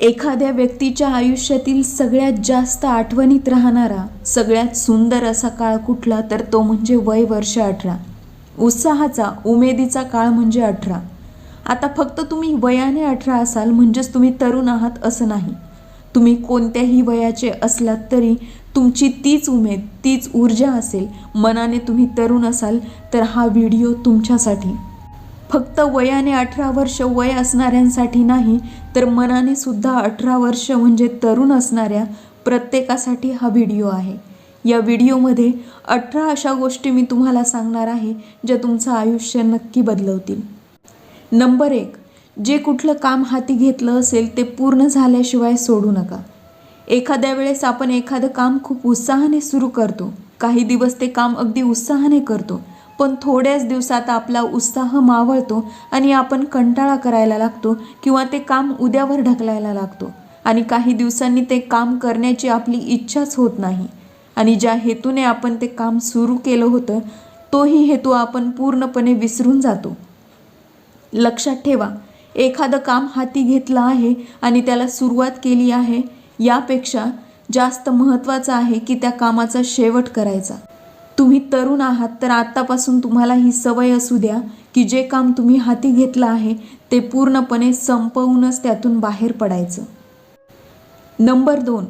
एखाद्या व्यक्तीच्या आयुष्यातील सगळ्यात जास्त आठवणीत राहणारा सगळ्यात सुंदर असा काळ कुठला तर तो म्हणजे वय वर्ष अठरा. उत्साहाचा उमेदीचा काळ म्हणजे अठरा. आता फक्त तुम्ही वयाने अठरा असाल म्हणजेच तुम्ही तरुण आहात असं नाही. तुम्ही कोणत्याही वयाचे असलात तरी तुमची तीच उमेद तीच ऊर्जा असेल. मनाने तुम्ही तरुण असाल तर हा व्हिडिओ तुमच्यासाठी. फक्त वयाने अठरा वर्ष वय असणाऱ्यांसाठी नाही तर मनाने सुद्धा अठरा वर्ष म्हणजे तरुण असणाऱ्या प्रत्येकासाठी हा व्हिडिओ आहे. या व्हिडिओमध्ये अठरा अशा गोष्टी मी तुम्हाला सांगणार आहे ज्या तुमचं आयुष्य नक्की बदलवतील. नंबर एक जे कुठलं काम हाती घेतलं असेल ते पूर्ण झाल्याशिवाय सोडू नका. एखाद्या वेळेस आपण एखादं काम खूप उत्साहाने सुरू करतो. काही दिवस ते काम अगदी उत्साहाने करतो. पण थोड्याच दिवसात आपला उत्साह मावळतो आणि आपण कंटाळा करायला लागतो किंवा ते काम उद्यावर ढकलायला लागतो. आणि काही दिवसांनी ते काम करण्याची आपली इच्छाच होत नाही. आणि ज्या हेतूने आपण ते काम सुरू केलं होतं तोही हेतू आपण पूर्णपणे विसरून जातो. लक्षात ठेवा एखादं काम हाती घेतलं आहे आणि त्याला सुरुवात केली आहे यापेक्षा जास्त महत्त्वाचं आहे की त्या कामाचा शेवट करायचा. तुम्ही तरुण आहात तर आत्तापासून तुम्हाला ही सवय असू द्या की जे काम तुम्ही हाती घेतलं आहे ते पूर्णपणे संपवूनच त्यातून बाहेर पडायचं. नंबर दोन.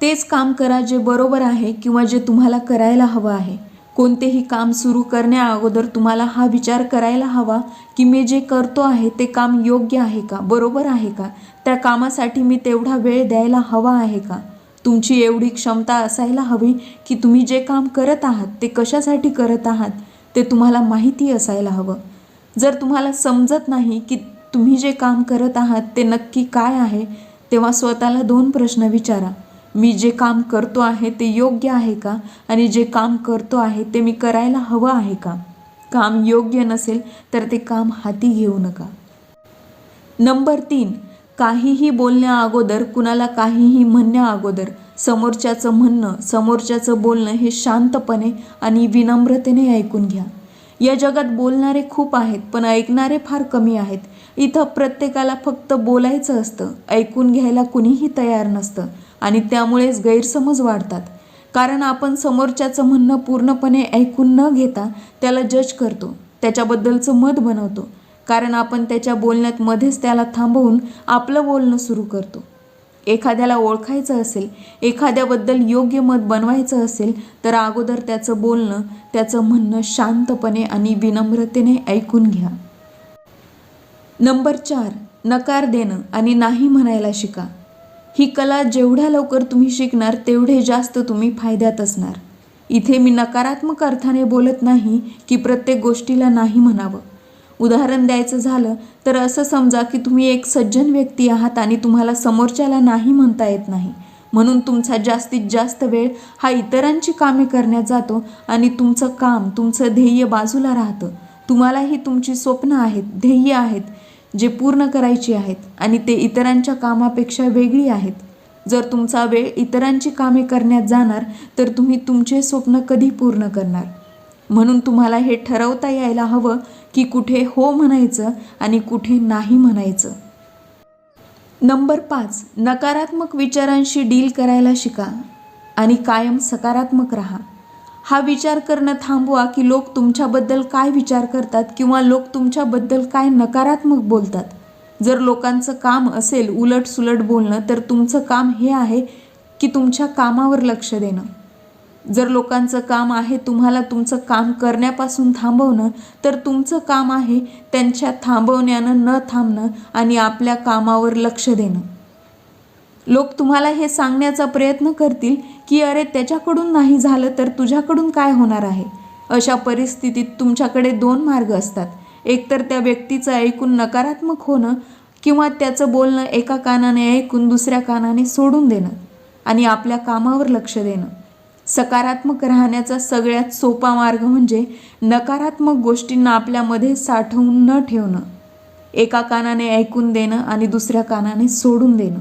तेच काम करा जे बरोबर आहे किंवा जे तुम्हाला करायला हवं आहे. कोणतेही काम सुरू करण्या अगोदर तुम्हाला हा विचार करायला हवा की मी जे करतो आहे ते काम योग्य आहे का बरोबर आहे का? त्या कामासाठी मी तेवढा वेळ द्यायला हवा आहे का? तुमची एवढी क्षमता असायला हवी की तुम्ही जे काम करत आहात ते कशासाठी करत आहात ते तुम्हाला माहिती असायला हवं. जर तुम्हाला समजत नाही की तुम्ही जे काम करत आहात ते नक्की काय आहे तेव्हा स्वतःला दोन प्रश्न विचारा. मी जे काम करतो आहे ते योग्य आहे का? आणि जे काम करतो आहे ते मी करायला हवं आहे का? काम योग्य नसेल तर ते काम हाती घेऊ नका. नंबर तीन काहीही बोलण्या अगोदर कुणाला काहीही म्हणण्या अगोदर समोरच्याचं म्हणणं समोरच्याचं बोलणं हे शांतपणे आणि विनम्रतेने ऐकून घ्या. या जगात बोलणारे खूप आहेत पण ऐकणारे फार कमी आहेत. इथं प्रत्येकाला फक्त बोलायचं असतं ऐकून घ्यायला कुणीही तयार नसतं आणि त्यामुळेच गैरसमज वाढतात. कारण आपण समोरच्याचं म्हणणं पूर्णपणे ऐकून न घेता त्याला जज करतो त्याच्याबद्दलचं मत बनवतो. कारण आपण त्याच्या बोलण्यात मध्येच त्याला थांबवून आपलं बोलणं सुरू करतो. एखाद्याला ओळखायचं असेल एखाद्याबद्दल योग्य मत बनवायचं असेल तर अगोदर त्याचं बोलणं त्याचं म्हणणं शांतपणे आणि विनम्रतेने ऐकून घ्या. नंबर चार नकार देणं आणि नाही म्हणायला शिका. ही कला जेवढ्या लवकर तुम्ही शिकणार तेवढे जास्त तुम्ही फायद्यात असणार. इथे मी नकारात्मक अर्थाने बोलत नाही की प्रत्येक गोष्टीला नाही म्हणावं. उदाहरण द्यायचं झालं तर असं समजा की तुम्ही एक सज्जन व्यक्ती आहात आणि तुम्हाला समोरच्याला नाही म्हणता येत नाही. म्हणून तुमचा जास्तीत जास्त वेळ हा इतरांची कामे करण्यात जातो आणि तुमचं काम तुमचं ध्येय बाजूला राहतं. तुम्हालाही तुमची स्वप्न आहेत ध्येय आहेत जे पूर्ण करायची आहेत आणि ते इतरांच्या कामापेक्षा वेगळी आहेत. जर तुमचा वेळ इतरांची कामे करण्यात जाणार तर तुम्ही तुमचे स्वप्न कधी पूर्ण करणार? म्हणून तुम्हाला हे ठरवता यायला हवं की कुठे हो म्हणायचं आणि कुठे नाही म्हणायचं. नंबर पाच नकारात्मक विचारांशी डील करायला शिका आणि कायम सकारात्मक राहा. हा विचार करणं थांबवा की लोक तुमच्याबद्दल काय विचार करतात किंवा लोक तुमच्याबद्दल काय नकारात्मक बोलतात. जर लोकांचं काम असेल उलट सुलट बोलणं तर तुमचं काम हे आहे की तुमच्या कामावर लक्ष देणं. जर लोकांचं काम आहे तुम्हाला तुमचं काम करण्यापासून थांबवणं तर तुमचं काम आहे त्यांच्या थांबवण्यानं न थांबणं आणि आपल्या कामावर लक्ष देणं. लोक तुम्हाला हे सांगण्याचा प्रयत्न करतील की अरे त्याच्याकडून नाही झालं तर तुझ्याकडून काय होणार आहे? अशा परिस्थितीत तुमच्याकडे दोन मार्ग असतात. एकतर त्या व्यक्तीचं ऐकून नकारात्मक होणं किंवा त्याचं बोलणं एका कानाने ऐकून दुसऱ्या कानाने सोडून देणं आणि आपल्या कामावर लक्ष देणं. सकारात्मक राहण्याचा सगळ्यात सोपा मार्ग म्हणजे नकारात्मक गोष्टींना आपल्यामध्ये साठवून न ठेवणं. एका कानाने ऐकून देणं आणि दुसऱ्या कानाने सोडून देणं.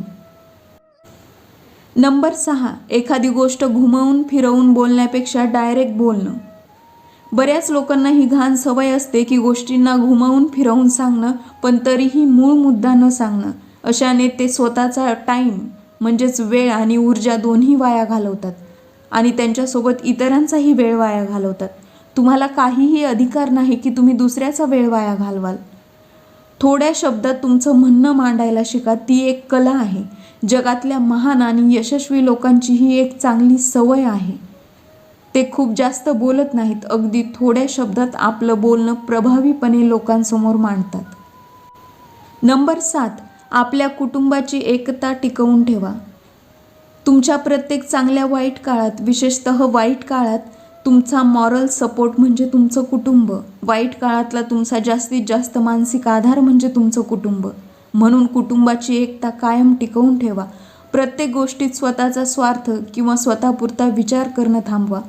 नंबर सहा एखादी गोष्ट घुमवून फिरवून बोलण्यापेक्षा डायरेक्ट बोलणं. बऱ्याच लोकांना ही घाण सवय असते की गोष्टींना घुमवून फिरवून सांगणं पण तरीही मूळ मुद्दा न सांगणं. अशाने ते स्वतःचा टाईम म्हणजेच वेळ आणि ऊर्जा दोन्ही वाया घालवतात. आणि त्यांच्यासोबत इतरांचाही वेळ वाया घालवतात. तुम्हाला काहीही अधिकार नाही की तुम्ही दुसऱ्याचा वेळ वाया घालवाल. थोड्या शब्दात तुमचं म्हणणं मांडायला शिका ती एक कला आहे. जगातल्या महान आणि यशस्वी लोकांची ही एक चांगली सवय आहे. ते खूप जास्त बोलत नाहीत अगदी थोड्या शब्दात आपलं बोलणं प्रभावीपणे लोकांसमोर मांडतात. नंबर सात आपल्या कुटुंबाची एकता टिकवून ठेवा. तुमच्या प्रत्येक चांगल्या वाईट काळात विशेषतः वाईट काळात तुमचा मॉरल सपोर्ट म्हणजे तुमचं कुटुंब. वाईट काळातला तुमचा जास्तीत जास्त मानसिक आधार म्हणजे तुमचं कुटुंब. म्हणून कुटुंबाची एकता कायम टिकवून ठेवा. प्रत्येक गोष्टीत स्वतःचा स्वार्थ किंवा स्वतःपुरता विचार करणं थांबवा.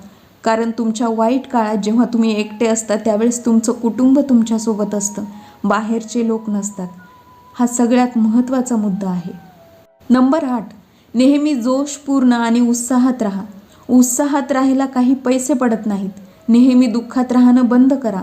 कारण तुमच्या वाईट काळात जेव्हा तुम्ही एकटे असता त्यावेळेस तुमचं कुटुंब तुमच्यासोबत असतं. बाहेरचे लोक नसतात. हा सगळ्यात महत्त्वाचा मुद्दा आहे. नंबर आठ. नेहमी जोशपूर्ण आणि उत्साहात राहा. उत्साहात राहायला काही पैसे पडत नाहीत. नेहमी दुःखात राहणं बंद करा.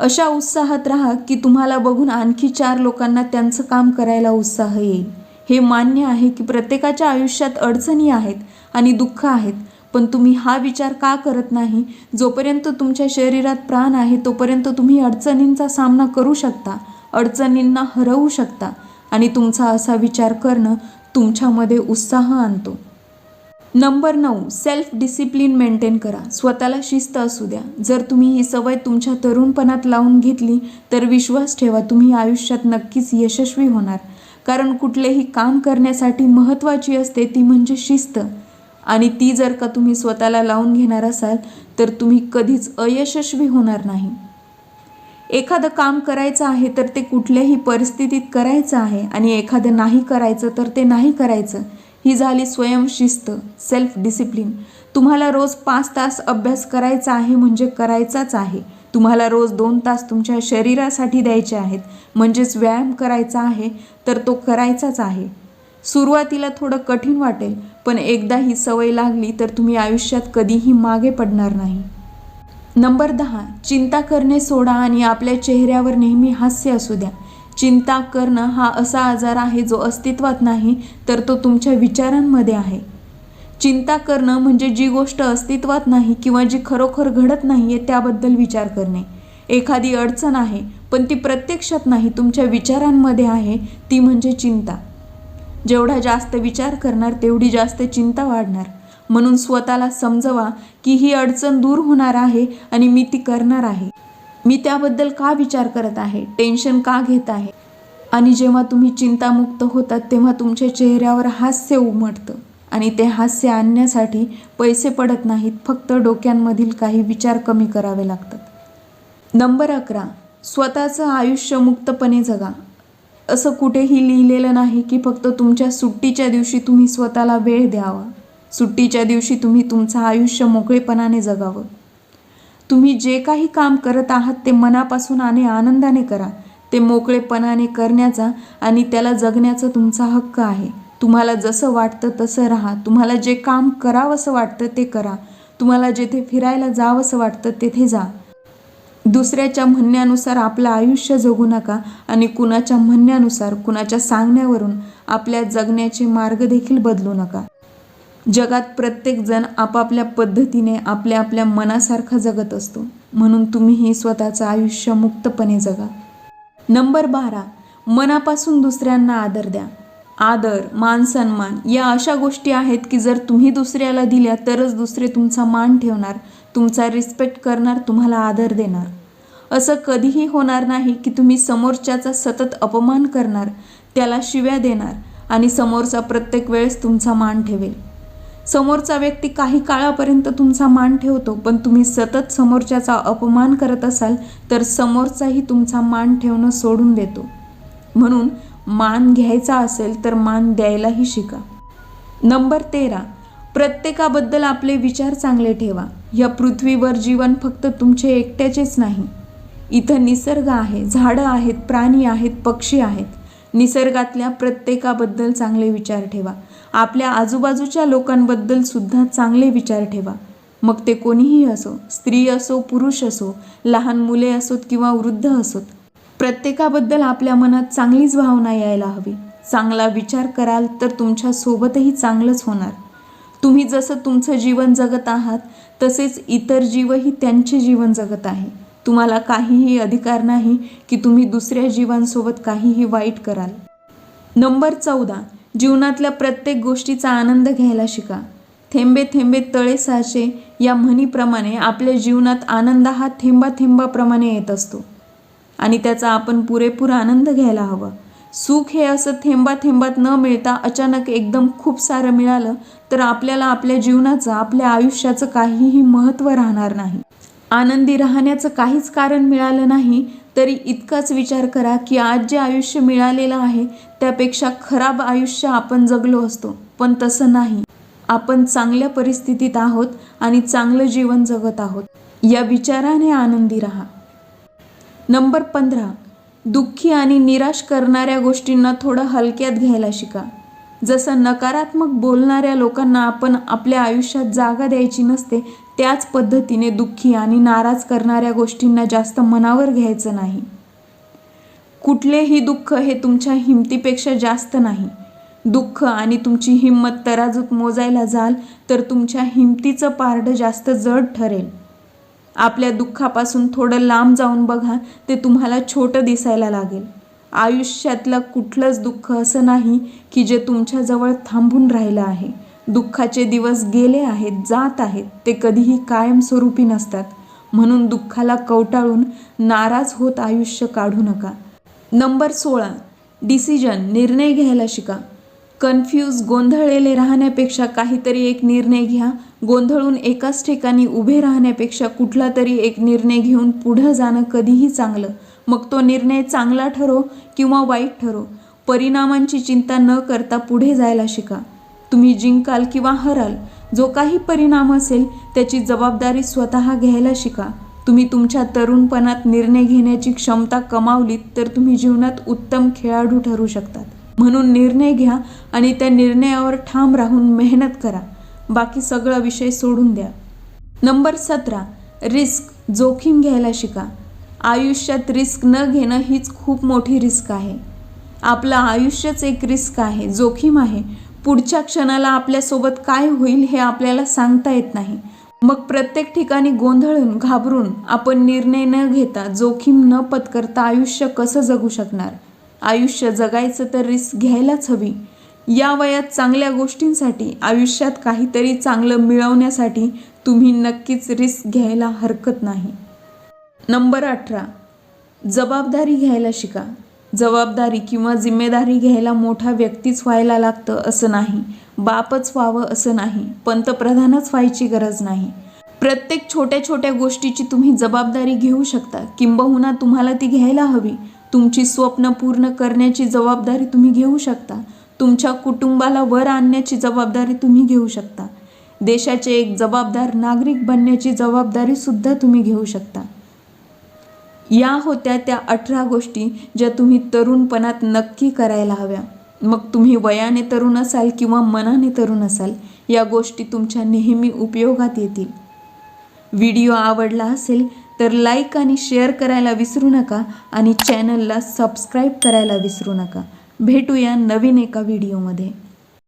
अशा उत्साहात राहा की तुम्हाला बघून आणखी चार लोकांना त्यांचं काम करायला उत्साह येईल. हे मान्य आहे की प्रत्येकाच्या आयुष्यात अडचणी आहेत आणि दुःख आहेत पण तुम्ही हा विचार का करत नाही? जोपर्यंत तुमच्या शरीरात प्राण आहे तोपर्यंत तुम्ही अडचणींचा सामना करू शकता अडचणींना हरवू शकता आणि तुमचा असा विचार करणं तुमच्यामध्ये उत्साह आणतो. नंबर नऊ सेल्फ डिसिप्लिन मेंटेन करा. स्वतःला शिस्त असू द्या. जर तुम्ही ही सवय तुमच्या तरुणपणात लावून घेतली तर विश्वास ठेवा तुम्ही आयुष्यात नक्कीच यशस्वी होणार. कारण कुठलेही काम करण्यासाठी महत्त्वाची असते ती म्हणजे शिस्त. आणि ती जर का तुम्ही स्वतःला लावून घेणार असाल तर तुम्ही कधीच अयशस्वी होणार नाही. एखादं काम करायचं आहे तर ते कुठल्याही परिस्थितीत करायचं आहे आणि एखादं नाही करायचं तर ते नाही करायचं. ही झाली स्वयंशिस्त सेल्फ डिसिप्लिन तुम्हाला रोज पाच तास अभ्यास करायचा आहे म्हणजे करायचाच आहे. तुम्हाला रोज दोन तास तुमच्या शरीरासाठी द्यायचे आहेत म्हणजेच व्यायाम करायचा आहे तर तो करायचाच आहे. सुरुवातीला थोडं कठीण वाटेल पण एकदा ही सवय लागली तर तुम्ही आयुष्यात कधीही मागे पडणार नाही. नंबर दहा चिंता करणे सोडा आणि आपल्या चेहऱ्यावर नेहमी हास्य असू द्या. चिंता करणं हा असा आजार आहे जो अस्तित्वात नाही तर तो तुमच्या विचारांमध्ये आहे. चिंता करणं म्हणजे जी गोष्ट अस्तित्वात नाही किंवा जी खरोखर घडत नाही आहे त्याबद्दल विचार करणे. एखादी अडचण आहे पण ती प्रत्यक्षात नाही तुमच्या विचारांमध्ये आहे ती म्हणजे चिंता. जेवढा जास्त विचार करणार तेवढी जास्त चिंता वाढणार. म्हणून स्वतःला समजवा की ही अडचण दूर होणार आहे आणि मी ती करणार आहे. मी त्याबद्दल का विचार करत आहे? टेन्शन का घेत आहे? आणि जेव्हा तुम्ही चिंतामुक्त होतात तेव्हा तुमच्या चेहऱ्यावर हास्य उमटतं. आणि ते हास्य आणण्यासाठी पैसे पडत नाहीत फक्त डोक्यांमधील काही विचार कमी करावे लागतात. नंबर अकरा. स्वतःचं आयुष्य मुक्तपणे जगा. असं कुठेही लिहिलेलं नाही की फक्त तुमच्या सुट्टीच्या दिवशी तुम्ही स्वतःला वेळ द्यावा. सुट्टीच्या दिवशी तुम्ही तुमचं आयुष्य मोकळेपणाने जगावं. तुम्ही जे काही काम करत आहात ते मनापासून आणि आनंदाने करा. ते मोकळेपणाने करण्याचा आणि त्याला जगण्याचा तुमचा हक्क आहे. तुम्हाला जसं वाटतं तसं राहा. तुम्हाला जे काम करावंसं वाटतं ते करा. तुम्हाला जेथे फिरायला जावंसं वाटतं तेथे जा. दुसऱ्याच्या म्हणण्यानुसार आपलं आयुष्य जगू नका आणि कुणाच्या म्हणण्यानुसार कुणाच्या सांगण्यावरून आपल्या जगण्याचे मार्ग देखील बदलू नका. जगात प्रत्येकजण आपापल्या पद्धतीने आपल्या आपल्या मनासारखा जगत असतो. म्हणून तुम्हीही स्वतःचं आयुष्य मुक्तपणे जगा. नंबर बारा. मनापासून दुसऱ्यांना आदर द्या. आदर मान सन्मान या अशा गोष्टी आहेत की जर तुम्ही दुसऱ्याला दिल्या तरच दुसरे तुमचा मान ठेवणार तुमचा रिस्पेक्ट करणार तुम्हाला आदर देणार. असं कधीही होणार नाही की तुम्ही समोरच्याचा सतत अपमान करणार त्याला शिव्या देणार आणि समोरचा प्रत्येक वेळेस तुमचा मान ठेवेल. समोरचा व्यक्ती काही काळापर्यंत तुमचा मान ठेवतो पण तुम्ही सतत समोरच्याचा अपमान करत असाल तर समोरचाही तुमचा मान ठेवणं सोडून देतो. म्हणून मान घ्यायचा असेल तर मान द्यायलाही शिका. नंबर तेरा. प्रत्येकाबद्दल आपले विचार चांगले ठेवा. या पृथ्वीवर जीवन फक्त तुमचे एकट्याचेच नाही. इथं निसर्ग आहे झाडं आहेत प्राणी आहेत पक्षी आहेत. निसर्गातल्या प्रत्येकाबद्दल चांगले विचार ठेवा. आपल्या आजूबाजूच्या लोकांबद्दल सुद्धा चांगले विचार ठेवा. मग ते कोणीही असो स्त्री असो पुरुष असो लहान मुले असोत किंवा वृद्ध असोत प्रत्येकाबद्दल आपल्या मनात चांगलीच भावना यायला हवी. चांगला विचार कराल तर तुमच्यासोबतही चांगलंच होणार. तुम्ही जसं तुमचं जीवन जगत आहात तसेच इतर जीवही त्यांचे जीवन जगत आहे. तुम्हाला काहीही अधिकार नाही की तुम्ही दुसऱ्या जीवांसोबत काहीही वाईट कराल. नंबर चौदा. जीवनातल्या प्रत्येक गोष्टीचा आनंद घ्यायला शिका. थेंबे थेंबे तळे साचे या म्हणीप्रमाणे आपल्या जीवनात आनंद हा थेंबा थेंबाप्रमाणे येत असतो. आणि त्याचा आपण पुरेपूर आनंद घ्यायला हवा. सुख हे असं थेंबा थेंबात न मिळता अचानक एकदम खूप सारं मिळालं तर आपल्याला आपल्या जीवनाचं आपल्या आयुष्याचं काहीही महत्त्व राहणार नाही. आनंदी राहण्याचं काहीच कारण मिळालं नाही तरी इतकाच विचार करा की आज जे आयुष्य मिळालेलं आहे त्यापेक्षा खराब आयुष्य आपण जगलो असतो. पण तसं नाही. आपण चांगल्या परिस्थितीत आहोत आणि चांगलं जीवन जगत आहोत. या विचाराने आनंदी राहा. नंबर पंधरा. दुःखी आणि निराश करणाऱ्या गोष्टींना थोडं हलक्यात घ्यायला शिका. जसं नकारात्मक बोलणाऱ्या लोकांना आपण आपल्या आयुष्यात जागा द्यायची नसते त्याच पद्धतीने दुःखी आणि नाराज करणाऱ्या गोष्टींना जास्त मनावर घ्यायचं नाही. कुठलेही दुःख हे तुमच्या हिमतीपेक्षा जास्त नाही. दुःख आणि तुमची हिंमत तराजूत मोजायला जाल तर तुमच्या हिमतीचं पारडं जास्त जड ठरेल. आपल्या दुःखापासून थोडं लांब जाऊन बघा ते तुम्हाला छोटं दिसायला लागेल. आयुष्यातलं कुठलंच दुःख असं नाही की जे तुमच्याजवळ थांबून राहिलं आहे. दुःखाचे दिवस गेले आहेत जात आहेत ते कधीही कायमस्वरूपी नसतात. म्हणून दुःखाला कवटाळून नाराज होत आयुष्य काढू नका. नंबर सोळा. डिसिजन निर्णय घ्यायला शिका. कन्फ्यूज गोंधळलेले राहण्यापेक्षा काहीतरी एक निर्णय घ्या. गोंधळून एकाच ठिकाणी उभे राहण्यापेक्षा कुठला तरी एक निर्णय घेऊन पुढं जाणं कधीही चांगलं. मग तो निर्णय चांगला ठरो किंवा वाईट ठरो. परिणामांची चिंता न करता पुढे जायला शिका. तुम्ही जिंकाल किंवा हराल जो काही परिणाम असेल त्याची जबाबदारी स्वतः घ्यायला शिका. तुम्ही तुमच्या तरुणपणात निर्णय घेण्याची क्षमता कमावलीत तर तुम्ही जीवनात उत्तम खेळाडू ठरू शकतात. म्हणून निर्णय घ्या आणि त्या निर्णयावर ठाम राहून मेहनत करा. बाकी सगळा विषय सोडून द्या. नंबर सतरा रिस्क जोखीम घ्यायला शिका. आयुष्यात रिस्क न घेणं हीच खूप मोठी रिस्क आहे. आपलं आयुष्यच एक रिस्क आहे जोखीम आहे. पुढच्या क्षणाला आपल्यासोबत काय होईल हे आपल्याला सांगता येत नाही. मग प्रत्येक ठिकाणी गोंधळून घाबरून आपण निर्णय न घेता जोखीम न पत्करता आयुष्य कसं जगू शकणार? आयुष्य जगायचं तर रिस्क घ्यायलाच हवी. या वयात चांगल्या गोष्टींसाठी आयुष्यात काहीतरी चांगलं मिळवण्यासाठी तुम्ही नक्कीच रिस्क घ्यायला हरकत नाही. नंबर अठरा. जबाबदारी घ्यायला शिका. जबाबदारी किंवा जिम्मेदारी घ्यायला मोठा व्यक्तीच व्हायला लागतं असं नाही. बापच व्हावं असं नाही. पंतप्रधानच व्हायची गरज नाही. प्रत्येक छोट्या छोट्या गोष्टीची तुम्ही जबाबदारी घेऊ शकता. किंबहुना तुम्हाला ती घ्यायला हवी. तुमची स्वप्न पूर्ण करण्याची जबाबदारी तुम्ही घेऊ शकता. तुमच्या कुटुंबाला वर आणण्याची जबाबदारी तुम्ही घेऊ शकता. देशाचे एक जबाबदार नागरिक बनण्याची जबाबदारीसुद्धा तुम्ही घेऊ शकता. या होत्या त्या अठरा गोष्टी ज्या तुम्ही तरुणपणात नक्की करायला हव्या. मग तुम्ही वयाने तरुण असाल किंवा मनाने तरुण असाल या गोष्टी तुमच्या नेहमी उपयोगात येतील. व्हिडिओ आवडला असेल तर लाईक आणि शेअर करायला विसरू नका आणि चॅनलला सबस्क्राईब करायला विसरू नका. भेटूया नवीन एका व्हिडिओमध्ये.